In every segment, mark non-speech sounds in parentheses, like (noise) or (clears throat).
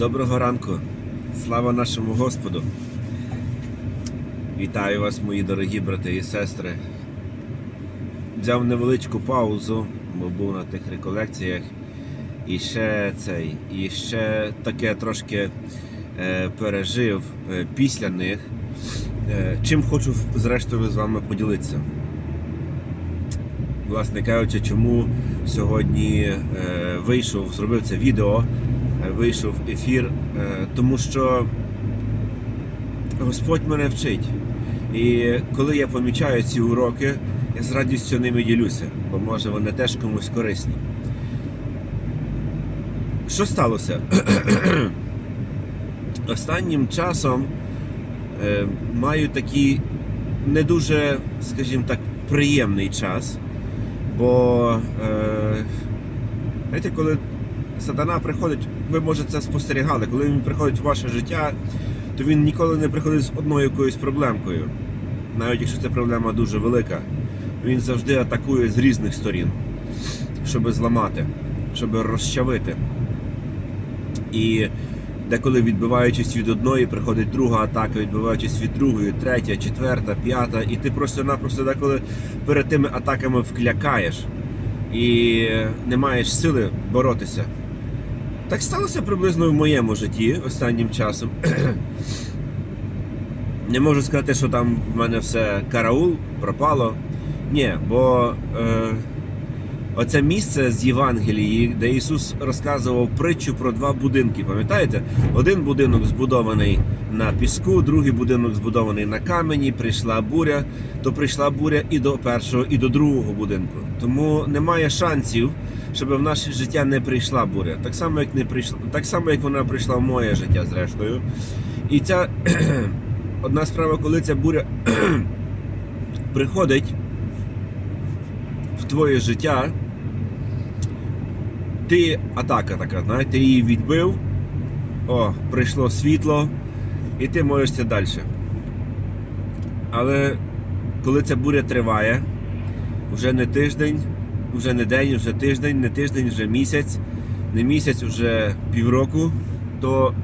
Доброго ранку, слава нашому Господу. Вітаю вас, мої дорогі брати і сестри. Взяв невеличку паузу, бо був на тих реколекціях. І ще цей, і ще таке трошки е, пережив е, після них. Е, чим хочу зрештою з вами поділитися. Власне кажучи, чому сьогодні е, вийшов, зробив це відео, вийшов ефір, е, тому що Господь мене вчить. І коли я помічаю ці уроки, я з радістю ними ділюся, бо може вони теж комусь корисні. Що сталося? (clears throat) Останнім часом е, маю такий не дуже, скажімо так, приємний час. Бо е, знаєте, коли сатана приходить, ви може це спостерігали, коли він приходить в ваше життя, то він ніколи не приходить з одною якоюсь проблемкою. Навіть якщо ця проблема дуже велика, він завжди атакує з різних сторін, щоб зламати, щоб розчавити. І деколи відбиваючись від одної, приходить друга атака, відбиваючись від другої, третя, четверта, п'ята, і ти просто-напросто деколи перед тими атаками вклякаєш і не маєш сили боротися. Так сталося приблизно в моєму житті останнім часом. (clears throat) Не можу сказати, що там в мене все караул пропало. Ні, бо е, оце місце з Євангелії, де Ісус розказував притчу про два будинки. Пам'ятаєте? Один будинок збудований на піску, другий будинок збудований на камені. Прийшла буря, то прийшла буря і до першого, і до другого будинку. Тому немає шансів, щоб в наше життя не прийшла буря. Так само, як не прийшла, так само, як вона прийшла в моє життя, зрештою. І ця (clears throat) одна справа, коли ця буря (clears throat) приходить в твоє життя, ти атака така, знаєте, її відбив, о, прийшло світло, і ти можешся далі. Але коли ця буря триває, вже не тиждень, вже не день, вже тиждень, не тиждень, вже місяць, не місяць, вже півроку, то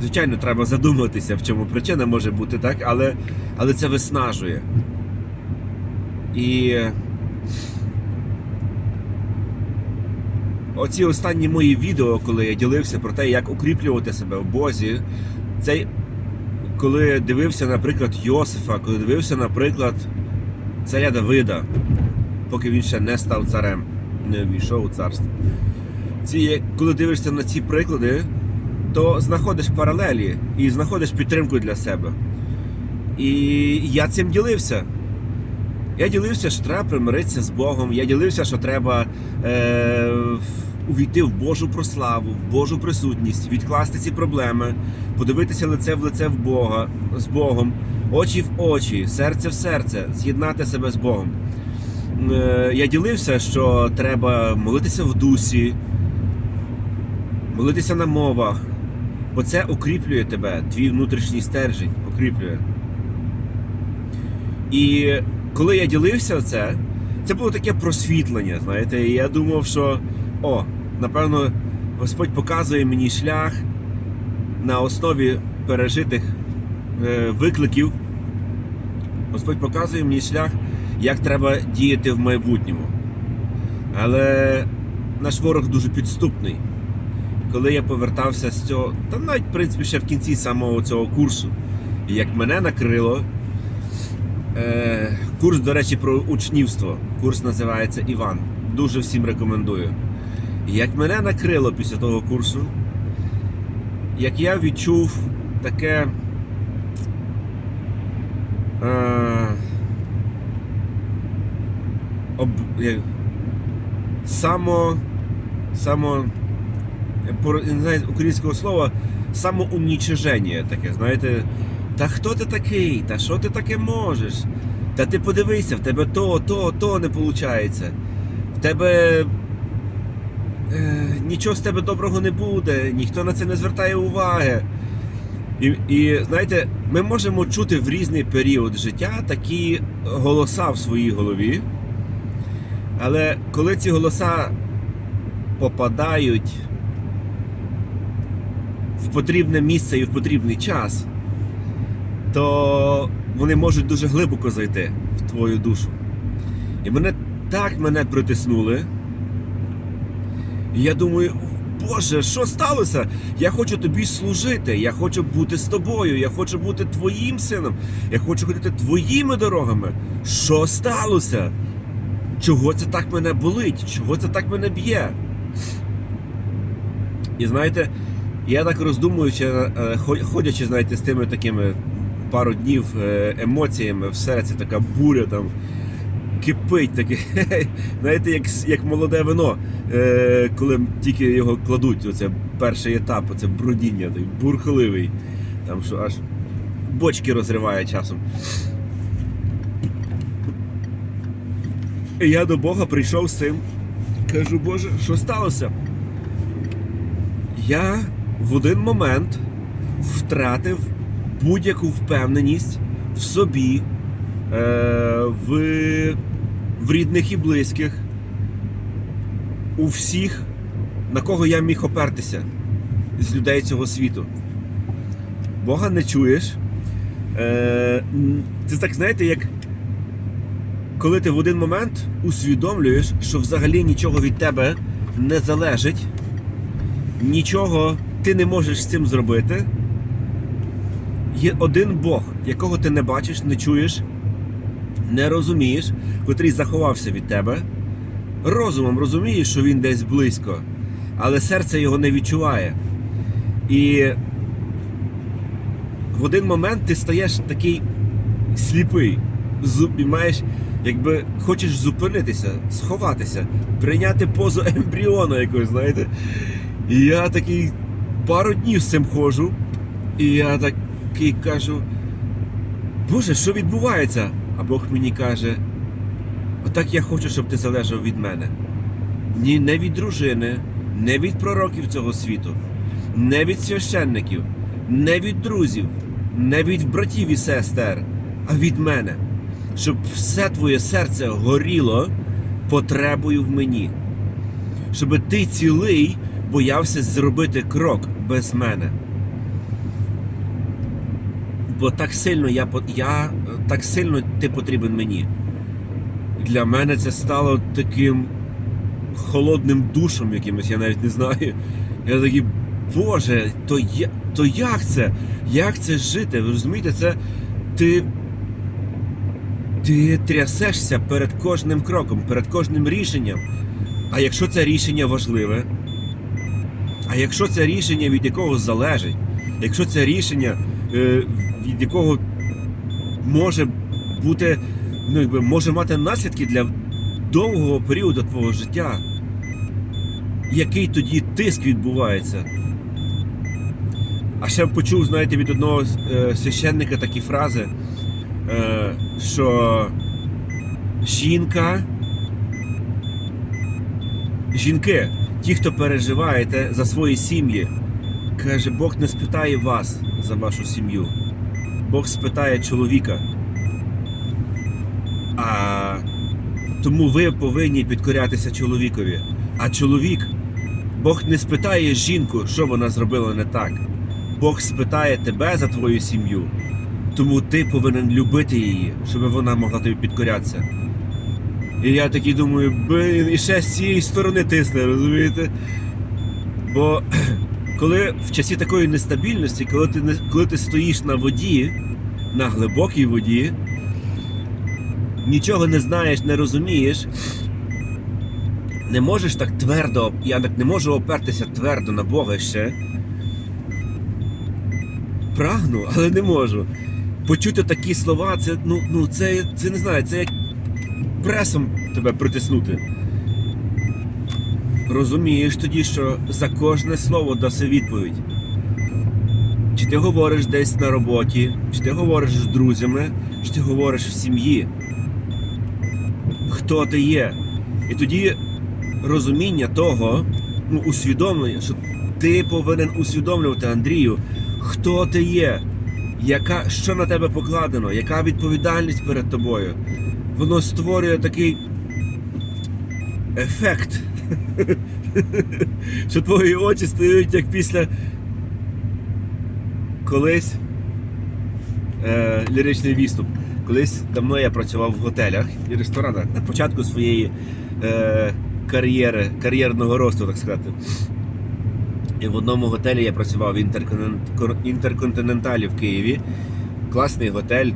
звичайно треба задуматися, в чому причина може бути так, але, але це виснажує. І оці останні мої відео, коли я ділився про те, як укріплювати себе в Бозі, це коли дивився, наприклад, Йосифа, коли дивився, наприклад, царя Давида, поки він ще не став царем, не війшов у царство. Ці, коли дивишся на ці приклади, то знаходиш паралелі і знаходиш підтримку для себе. І я цим ділився. Я ділився, що треба примиритися з Богом. Я ділився, що треба е, увійти в Божу прославу, в Божу присутність, відкласти ці проблеми, подивитися лице в лице в Бога з Богом, очі в очі, серце в серце, з'єднати себе з Богом. Е, я ділився, що треба молитися в дусі, молитися на мовах, бо це укріплює тебе, твій внутрішній стержень укріплює. І коли я ділився це, це було таке просвітлення, знаєте, і я думав, що о, напевно, Господь показує мені шлях на основі пережитих е, викликів. Господь показує мені шлях, як треба діяти в майбутньому. Але наш ворог дуже підступний. Коли я повертався з цього, та навіть в принципі ще в кінці самого цього курсу, як мене накрило. Е, Курс, до речі, про учнівство. Курс називається Іван. Дуже всім рекомендую. Як мене накрило після того курсу, як я відчув таке. Е, об, як, само. Само. Не знаю українського слова, самоунічиження таке, знаєте. Та хто ти такий? Та що ти таке можеш? Та ти подивися, в тебе то, то, то не виходить. В тебе нічого з тебе доброго не буде, ніхто на це не звертає уваги. І, і знаєте, ми можемо чути в різний період життя такі голоса в своїй голові. Але коли ці голоса попадають в потрібне місце і в потрібний час, то вони можуть дуже глибоко зайти в твою душу. І мене так мене притиснули. І я думаю, Боже, що сталося? Я хочу тобі служити, я хочу бути з тобою, я хочу бути твоїм сином, я хочу ходити твоїми дорогами. Що сталося? Чого це так мене болить? Чого це так мене б'є? І знаєте, я так роздумуючи, е, ходячи, знаєте, з тими такими пару днів е, емоціями, в серці така буря там кипить таке. (laughs) Знаєте, як, як молоде вино, е, коли тільки його кладуть, оце перший етап, оце брудіння, той бурхливий, там що аж бочки розриває часом. І я до Бога прийшов з цим. Кажу, Боже, що сталося? Я в один момент втратив будь-яку впевненість в собі, е, в, в рідних і близьких, у всіх, на кого я міг опертися з людей цього світу. Бога не чуєш. Е, це так, знаєте, як коли ти в один момент усвідомлюєш, що взагалі нічого від тебе не залежить, нічого ти не можеш з цим зробити. Є один Бог, якого ти не бачиш, не чуєш, не розумієш, котрий заховався від тебе. Розумом розумієш, що він десь близько, але серце його не відчуває. І в один момент ти стаєш такий сліпий, і маєш, якби хочеш зупинитися, сховатися, прийняти позу (laughs) ембріона якогось, знаєте. І я такий пару днів з цим ходжу, і я такий кажу: Боже, що відбувається? А Бог мені каже: Отак я хочу, щоб ти залежав від мене. Ні, не від дружини, не від пророків цього світу, не від священників, не від друзів, не від братів і сестер, а від мене. Щоб все твоє серце горіло потребою в мені. Щоб ти цілий боявся зробити крок без мене. Бо так сильно я, я так сильно ти потрібен мені. Для мене це стало таким холодним душем якимось, я навіть не знаю. Я такий, Боже, то, я, то як це? Як це жити? Ви розумієте, це ти. Ти трясешся перед кожним кроком, перед кожним рішенням. А якщо це рішення важливе, а якщо це рішення від якого залежить, якщо це рішення, е, від якого може бути, ну, якби, може мати наслідки для довгого періоду твого життя, який тоді тиск відбувається? А ще почув, знаєте, від одного е, священника такі фрази, е, що жінка. Жінки, ті, хто переживаєте за свої сім'ї, каже, Бог не спитає вас за вашу сім'ю. Бог спитає чоловіка. А тому ви повинні підкорятися чоловікові. А чоловік, Бог не спитає жінку, що вона зробила не так. Бог спитає тебе за твою сім'ю. Тому ти повинен любити її, щоб вона могла тобі підкорятися. І я такий думаю, блін, і ще з цієї сторони тисне, розумієте? Бо коли в часі такої нестабільності, коли ти, коли ти стоїш на воді, на глибокій воді, нічого не знаєш, не розумієш, не можеш так твердо, я так не можу опертися твердо на Бога ще. Прагну, але не можу. Почути такі слова, це, ну, ну, це, це не знаю, це як пресом тебе притиснути. Розумієш тоді, що за кожне слово даси відповідь. Чи ти говориш десь на роботі, чи ти говориш з друзями, чи ти говориш в сім'ї. Хто ти є? І тоді розуміння того, ну, усвідомлення, що ти повинен усвідомлювати Андрію, хто ти є, яка, що на тебе покладено, яка відповідальність перед тобою. Воно створює такий ефект, (laughs) що твої очі стають як після колись е, ліричний відступ. Колись давно я працював в готелях і ресторанах на початку своєї е, кар'єри, кар'єрного росту, так сказати. І в одному готелі я працював в Інтерконтиненталі в Києві. Класний готель,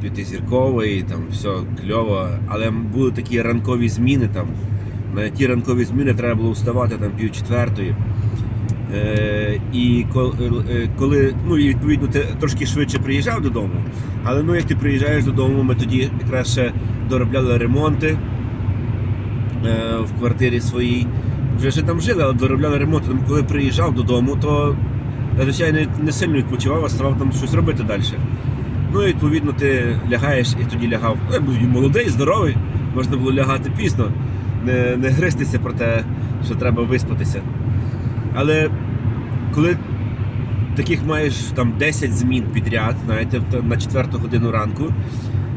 п'ятизірковий, там все кльово. Але були такі ранкові зміни там. На ті ранкові зміни треба було вставати там пів четвертої. Е, і коли, коли, ну і відповідно ти трошки швидше приїжджав додому, але ну як ти приїжджаєш додому, ми тоді якраз ще доробляли ремонти е, в квартирі своїй. Вже ще там жили, але доробляли ремонт. Тому коли приїжджав додому, то я, звичайно не сильно відпочивав, а ставав там щось робити далі. Ну і відповідно ти лягаєш і тоді лягав. Ну, Я був молодий, здоровий, можна було лягати пізно, не, не гристися про те, що треба виспатися. Але коли таких маєш там 10 змін підряд, знаєте, на 4 годину ранку,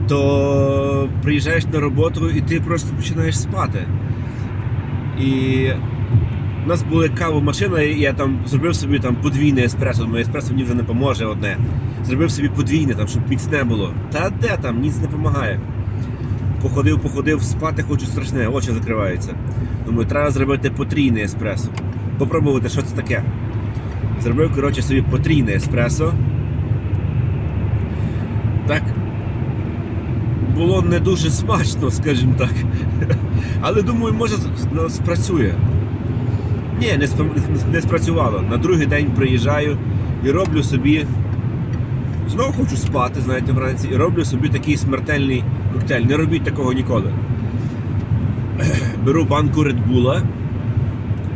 то приїжджаєш на роботу і ти просто починаєш спати. І у нас була кавомашина, і я там зробив собі там подвійне еспресо, моє еспресо мені вже не поможе одне. Зробив собі подвійне, там, щоб міцне було. Та де там, ніц не допомагає. Походив, походив, спати хочу страшне, очі закриваються. Думаю, треба зробити потрійне еспресо. Попробувати, що це таке. Зробив, коротше, собі потрійне еспресо. Так. Було не дуже смачно, скажімо так. (laughs) Але думаю, може ну, спрацює. Ні, не, спра- не спрацювало. На другий день приїжджаю і роблю собі. Знову хочу спати, знаєте, вранці, і роблю собі такий смертельний коктейль. Не робіть такого ніколи. Беру банку Bull,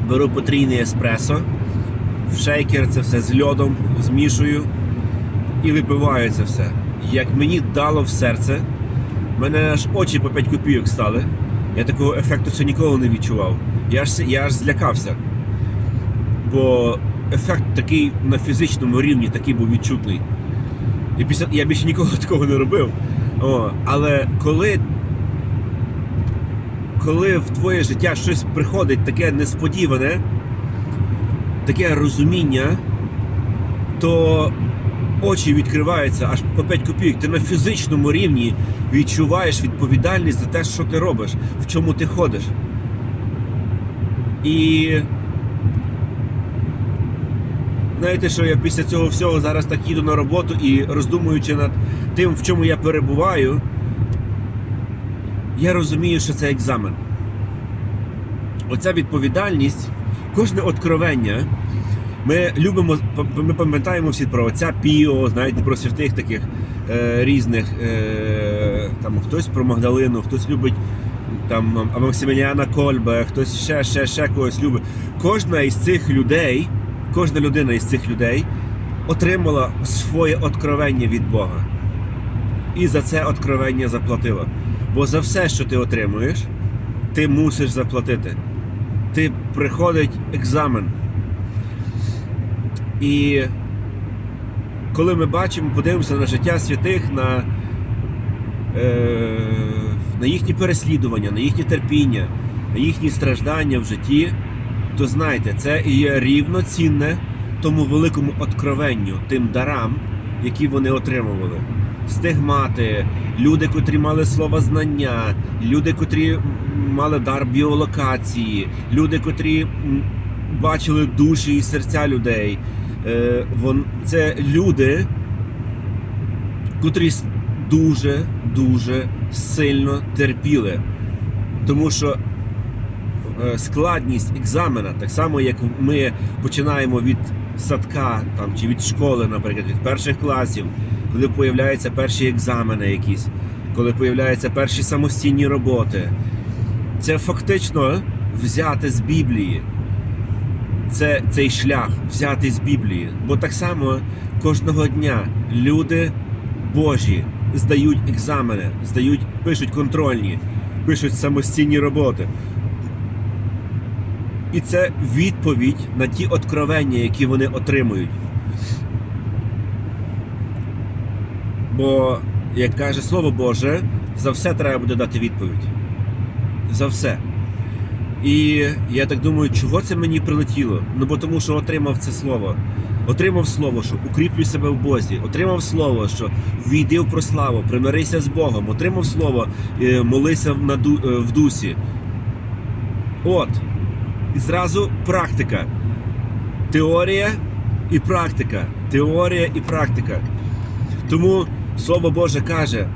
беру потрійний еспресо, в шейкер це все з льодом змішую і випиваю це все. Як мені дало в серце, в мене аж очі по 5 копійок стали. Я такого ефекту ще ніколи не відчував. Я аж, я аж злякався. Бо ефект такий на фізичному рівні такий був відчутний. І після, я більше ніколи (laughs) такого не робив. О, але коли, коли в твоє життя щось приходить таке несподіване, таке розуміння, то очі відкриваються аж по 5 копійок. Ти на фізичному рівні відчуваєш відповідальність за те, що ти робиш, в чому ти ходиш. І знаєте, що я після цього всього зараз так їду на роботу і роздумуючи над тим, в чому я перебуваю, я розумію, що це екзамен. Оця відповідальність, кожне откровення. Ми любимо, ми пам'ятаємо всі про отця Піо, знаєте, про святих таких е, різних. Е, там хтось про Магдалину, хтось любить там Максиміліана Кольбе, хтось ще, ще, ще когось любить. Кожна із цих людей, кожна людина із цих людей отримала своє откровення від Бога. І за це откровення заплатила. Бо за все, що ти отримуєш, ти мусиш заплатити. Ти приходить екзамен. І коли ми бачимо, подивимося на життя святих, на, е, на їхні переслідування, на їхнє терпіння, на їхні страждання в житті, то знайте, це є рівноцінне тому великому откровенню, тим дарам, які вони отримували. Стигмати, люди, котрі мали слово знання, люди, котрі мали дар біолокації, люди, котрі бачили душі і серця людей. Е, це люди, котрі дуже, дуже сильно терпіли. Тому що складність екзамена, так само як ми починаємо від садка там, чи від школи, наприклад, від перших класів, коли появляються перші екзамени якісь, коли появляються перші самостійні роботи. Це фактично взяти з Біблії. Це цей шлях взяти з Біблії. Бо так само кожного дня люди Божі здають екзамени, здають, пишуть контрольні, пишуть самостійні роботи. І це відповідь на ті откровення, які вони отримують. Бо, як каже Слово Боже, за все треба буде дати відповідь. За все. І я так думаю, чого це мені прилетіло? Ну бо тому, що отримав це слово. Отримав слово, що укріплюй себе в Бозі. Отримав слово, що війди в прославу, примирися з Богом. Отримав слово, е, молися е, в дусі. От. І зразу практика. Теорія і практика. Теорія і практика. Тому Слово Боже каже,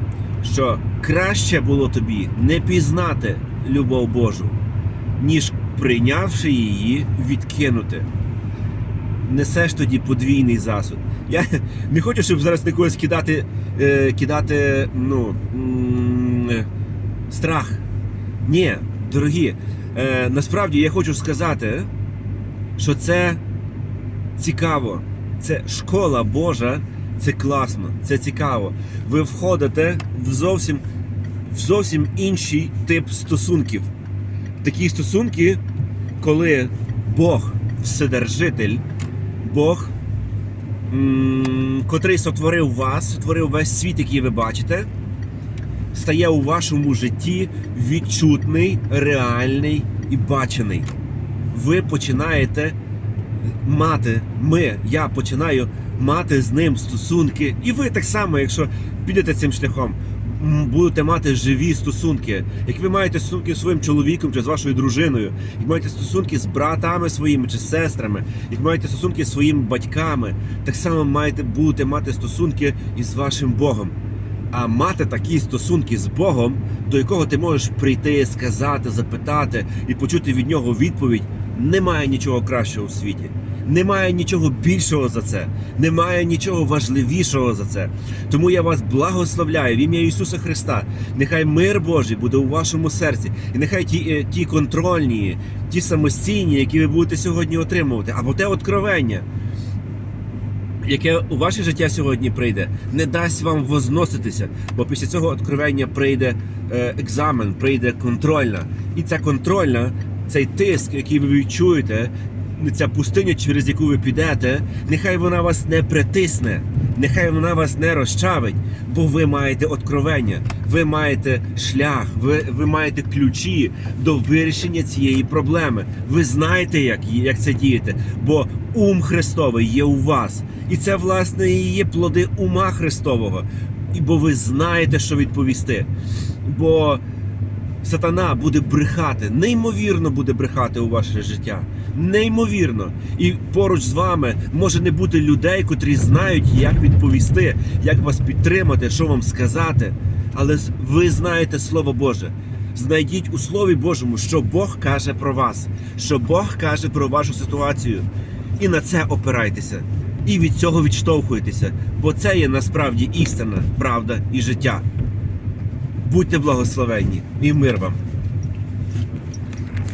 що краще було тобі не пізнати любов Божу, ніж прийнявши її, відкинути. Несеш тоді подвійний засуд. Я не хочу, щоб зараз на когось кидати, е, кидати ну, м, е, страх. Ні, дорогі, е, насправді я хочу сказати, що це цікаво. Це школа Божа, це класно, це цікаво. Ви входите в зовсім, в зовсім інший тип стосунків. Такі стосунки, коли Бог Вседержитель, Бог, м, котрий сотворив вас, сотворив весь світ, який ви бачите, стає у вашому житті відчутний, реальний і бачений. Ви починаєте мати, ми, я починаю мати з ним стосунки, і ви так само, якщо підете цим шляхом, будете мати живі стосунки. Як ви маєте стосунки зі своїм чоловіком чи з вашою дружиною, як маєте стосунки з братами своїми чи з сестрами, як маєте стосунки з своїми батьками, так само маєте будете мати стосунки із вашим Богом. А мати такі стосунки з Богом, до якого ти можеш прийти, сказати, запитати і почути від нього відповідь, немає нічого кращого в світі. Немає нічого більшого за це, немає нічого важливішого за це. Тому я вас благословляю в ім'я Ісуса Христа. Нехай мир Божий буде у вашому серці, і нехай ті, е, ті контрольні, ті самостійні, які ви будете сьогодні отримувати, або те откровення, яке у ваше життя сьогодні прийде, не дасть вам возноситися, бо після цього откровення прийде е, екзамен, прийде контрольна. І ця контрольна, цей тиск, який ви відчуєте, ця пустиня, через яку ви підете, нехай вона вас не притисне, нехай вона вас не розчавить, бо ви маєте откровення, ви маєте шлях, ви, ви маєте ключі до вирішення цієї проблеми. Ви знаєте, як, як це діяти, бо ум Христовий є у вас. І це, власне, і є плоди ума Христового. Бо ви знаєте, що відповісти. Бо сатана буде брехати, неймовірно буде брехати у ваше життя. Неймовірно. І поруч з вами може не бути людей, котрі знають, як відповісти, як вас підтримати, що вам сказати. Але ви знаєте Слово Боже. Знайдіть у Слові Божому, що Бог каже про вас, що Бог каже про вашу ситуацію. І на це опирайтеся. І від цього відштовхуйтеся, бо це є насправді істина, правда і життя. Будьте благословенні і мир вам.